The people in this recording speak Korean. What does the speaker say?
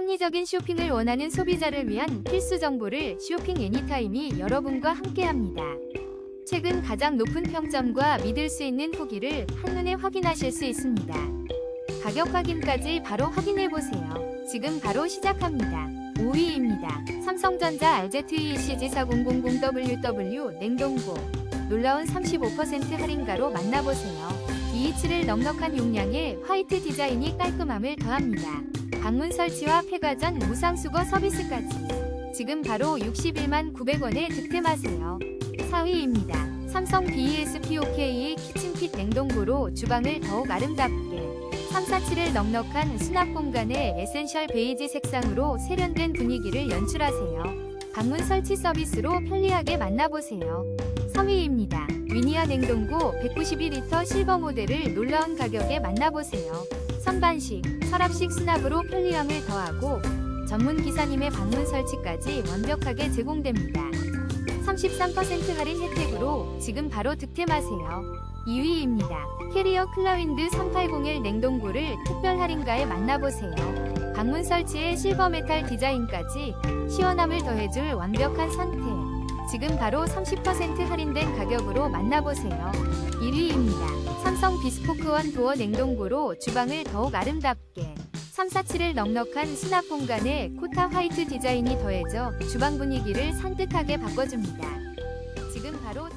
합리적인 쇼핑을 원하는 소비자를 위한 필수 정보를 쇼핑 애니타임이 여러분과 함께합니다. 최근 가장 높은 평점과 믿을 수 있는 후기를 한눈에 확인하실 수 있습니다. 가격 확인까지 바로 확인해 보세요. 지금 바로 시작합니다. 5위입니다. 삼성전자 RZ2CG4000WW 냉동고 놀라운 35% 할인가로 만나보세요. 227을 넉넉한 용량에 화이트 디자인이 깔끔함을 더합니다. 방문 설치와 폐가 전 무상 수거 서비스까지 지금 바로 61만 900원에 득템하세요. 4위입니다. 삼성 BESPOK의 키친핏 냉동고로 주방을 더욱 아름답게 347을 넉넉한 수납 공간에 에센셜 베이지 색상으로 세련된 분위기를 연출하세요. 방문 설치 서비스로 편리하게 만나보세요. 3위입니다. 위니아 냉동고 192리터 실버 모델을 놀라운 가격에 만나보세요. 선반식, 서랍식 수납으로 편리함을 더하고 전문 기사님의 방문 설치까지 완벽하게 제공됩니다. 33% 할인 혜택으로 지금 바로 득템하세요. 2위입니다. 캐리어 클라윈드 3801 냉동고를 특별 할인가에 만나보세요. 방문 설치에 실버 메탈 디자인까지 시원함을 더해줄 완벽한 선택. 지금 바로 30% 할인된 가격으로 만나보세요. 1위입니다. 삼성 비스포크원 도어 냉동고로 주방을 더욱 아름답게 347을 넉넉한 수납 공간에 코타 화이트 디자인이 더해져 주방 분위기를 산뜻하게 바꿔줍니다. 지금 바로